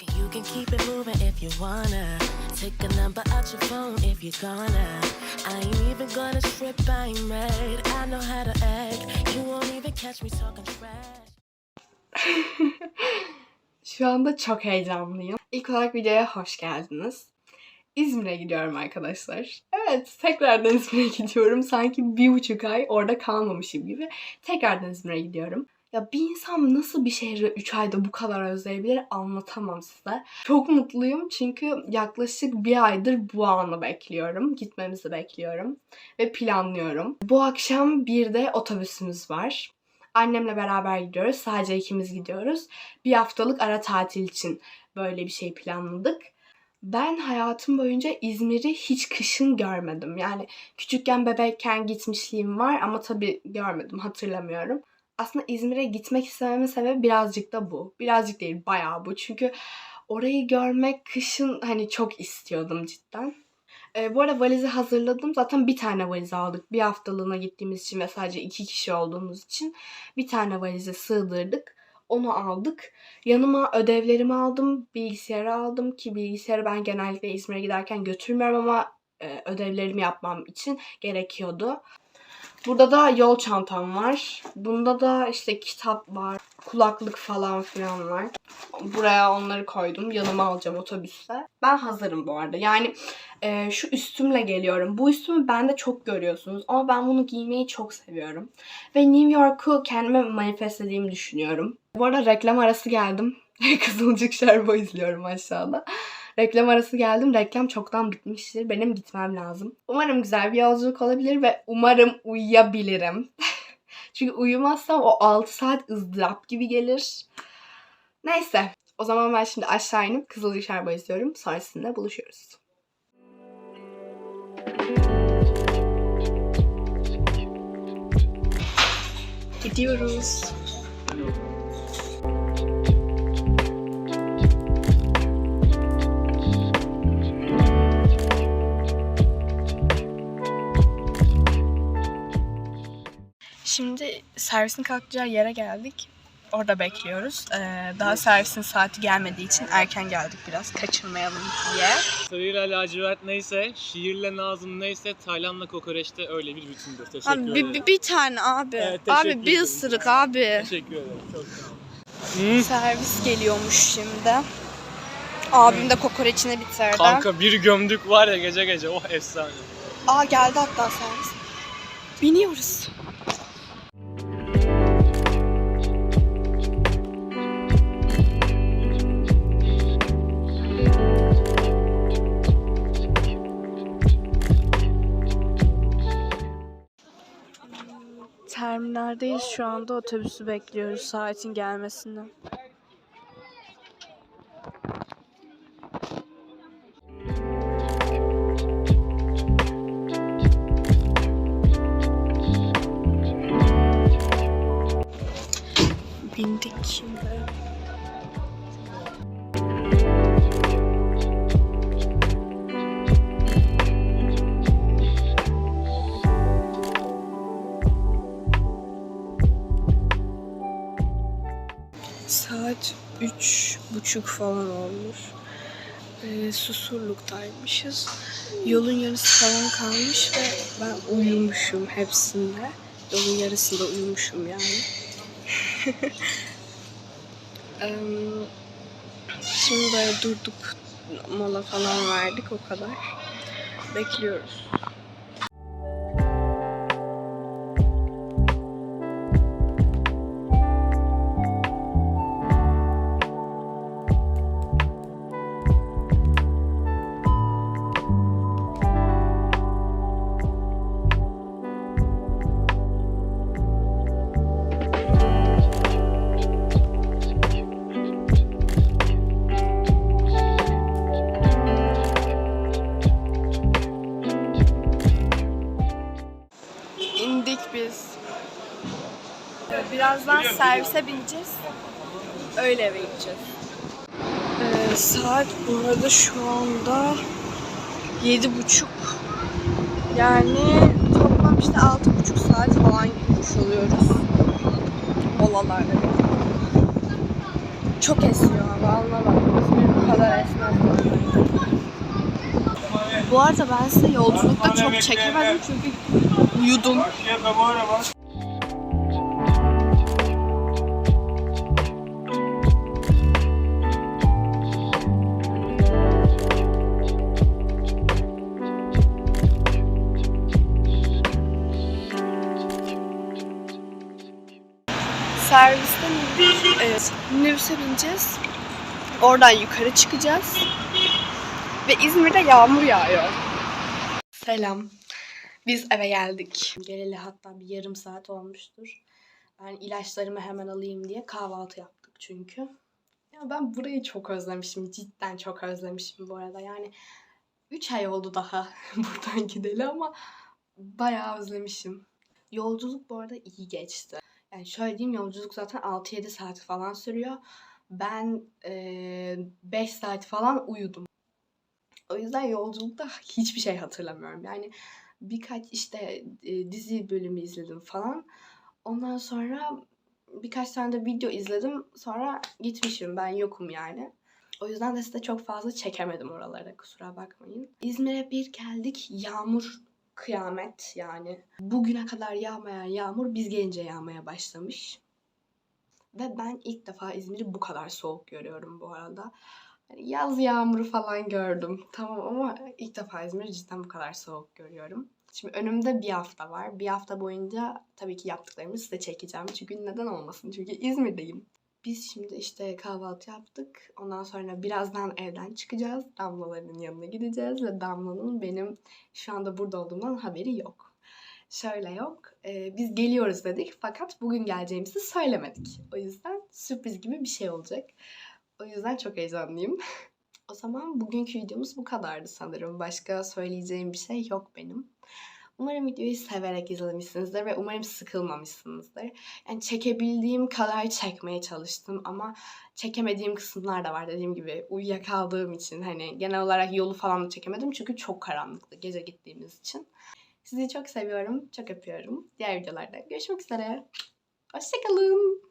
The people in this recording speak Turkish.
You can, keep it moving if you wanna. Take a number out your phone if you're gonna. I ain't even gonna strip, I ain't mad. I know how to act. You won't even catch me talking trash. Şu anda çok heyecanlıyım. İlk olarak videoya hoş geldiniz. İzmir'e gidiyorum arkadaşlar. Evet, tekrardan İzmir'e gidiyorum. Sanki bir buçuk ay orada kalmamışım gibi. Tekrardan İzmir'e gidiyorum. Ya bir insan nasıl bir şehri 3 ayda bu kadar özleyebilir anlatamam size. Çok mutluyum çünkü yaklaşık bir aydır bu anı bekliyorum. Gitmemizi bekliyorum ve planlıyorum. Bu akşam bir de otobüsümüz var. Annemle beraber gidiyoruz. Sadece ikimiz gidiyoruz. Bir haftalık ara tatil için böyle bir şey planladık. Ben hayatım boyunca İzmir'i hiç kışın görmedim. Yani küçükken bebekken gitmişliğim var ama tabii görmedim, hatırlamıyorum. Aslında İzmir'e gitmek istememin sebebi birazcık da bu. Birazcık değil, bayağı bu. Çünkü orayı görmek kışın hani çok istiyordum cidden. Ee, bu arada valizi hazırladım. Zaten bir tane valiz aldık. Bir haftalığına gittiğimiz için ve sadece iki kişi olduğumuz için bir tane valize sığdırdık. Onu aldık. Yanıma ödevlerimi aldım, bilgisayarı aldım ki bilgisayarı ben genellikle İzmir'e giderken götürmüyorum ama e, ödevlerimi yapmam için gerekiyordu. Burada da yol çantam var. Bunda da işte kitap var, kulaklık falan filan var. Buraya onları koydum. Yanıma alacağım otobüste. Ben hazırım bu arada. Yani e, şu üstümle geliyorum. Bu üstümü bende çok görüyorsunuz ama ben bunu giymeyi çok seviyorum. Ve New York'u kendime manifestlediğimi düşünüyorum. Bu arada reklam arası geldim. Kızılcık Şerbo izliyorum aşağıda. Reklam arası geldim. Reklam çoktan bitmiştir. Benim gitmem lazım. Umarım güzel bir yolculuk olabilir ve umarım uyuyabilirim. Çünkü uyumazsam o 6 saat ızdırap gibi gelir. Neyse. O zaman ben şimdi aşağı inip Kızılcık Şerbo izliyorum. Sonrasında buluşuyoruz. Gidiyoruz. Şimdi servisin kalkacağı yere geldik. Orada bekliyoruz. Ee, daha servisin saati gelmediği için erken geldik biraz kaçırmayalım diye. Sarıyla lacivert neyse, şiirle Nazım neyse, Taylan'la kokoreçte öyle bir bütündür. Teşekkür Abi, ederim. bir, bir, bir tane abi. Evet, teşekkür abi bir ederim. ısırık abi. Teşekkür ederim. Çok sağ ol. Servis geliyormuş şimdi. Abim de kokoreçini bitirdi. Kanka bir gömdük var ya gece gece. Oh efsane. Aa geldi hatta servis. Biniyoruz. Terminaldeyiz şu anda otobüsü bekliyoruz saatin gelmesini. Bindik şimdi. Saat üç buçuk falan olmuş. Ee, Susurluk'taymışız. Yolun yarısı falan kalmış ve ben uyumuşum hepsinde. Yolun yarısında uyumuşum yani. Şimdi böyle durduk, mola falan verdik o kadar. Bekliyoruz. birazdan servise bineceğiz. Öyle eve gideceğiz. Ee, saat bu arada şu anda yedi buçuk. Yani toplam işte altı buçuk saat falan gitmiş oluyoruz. Molalarla Çok esiyor hava anlamadım. Bu kadar esmez. Bu arada ben size yolculukta çok çekemedim çünkü uyudum. Evet. Minibüse bineceğiz. Oradan yukarı çıkacağız. Ve İzmir'de yağmur yağıyor. Selam. Biz eve geldik. Geleli hatta bir yarım saat olmuştur. Ben ilaçlarımı hemen alayım diye kahvaltı yaptık çünkü. Ya ben burayı çok özlemişim. Cidden çok özlemişim bu arada. Yani 3 ay oldu daha buradan gideli ama bayağı özlemişim. Yolculuk bu arada iyi geçti. Yani şöyle diyeyim yolculuk zaten 6-7 saat falan sürüyor. Ben 5 saat falan uyudum. O yüzden yolculukta hiçbir şey hatırlamıyorum. Yani birkaç işte e, dizi bölümü izledim falan. Ondan sonra birkaç tane de video izledim. Sonra gitmişim. Ben yokum yani. O yüzden de size çok fazla çekemedim oralara. Kusura bakmayın. İzmir'e bir geldik. Yağmur kıyamet yani. Bugüne kadar yağmayan yağmur biz gelince yağmaya başlamış. Ve ben ilk defa İzmir'i bu kadar soğuk görüyorum bu arada. Yani yaz yağmuru falan gördüm. Tamam ama ilk defa İzmir'i cidden bu kadar soğuk görüyorum. Şimdi önümde bir hafta var. Bir hafta boyunca tabii ki yaptıklarımı size çekeceğim. Çünkü neden olmasın? Çünkü İzmir'deyim. Biz şimdi işte kahvaltı yaptık. Ondan sonra birazdan evden çıkacağız. Damlaların yanına gideceğiz ve Damla'nın benim şu anda burada olduğumdan haberi yok. Şöyle yok. e, biz geliyoruz dedik fakat bugün geleceğimizi söylemedik. O yüzden sürpriz gibi bir şey olacak. O yüzden çok heyecanlıyım. o zaman bugünkü videomuz bu kadardı sanırım. Başka söyleyeceğim bir şey yok benim. Umarım videoyu severek izlemişsinizdir ve umarım sıkılmamışsınızdır. Yani çekebildiğim kadar çekmeye çalıştım ama çekemediğim kısımlar da var dediğim gibi uyuyakaldığım için hani genel olarak yolu falan da çekemedim çünkü çok karanlıktı gece gittiğimiz için. Sizi çok seviyorum, çok öpüyorum. Diğer videolarda görüşmek üzere. Hoşçakalın.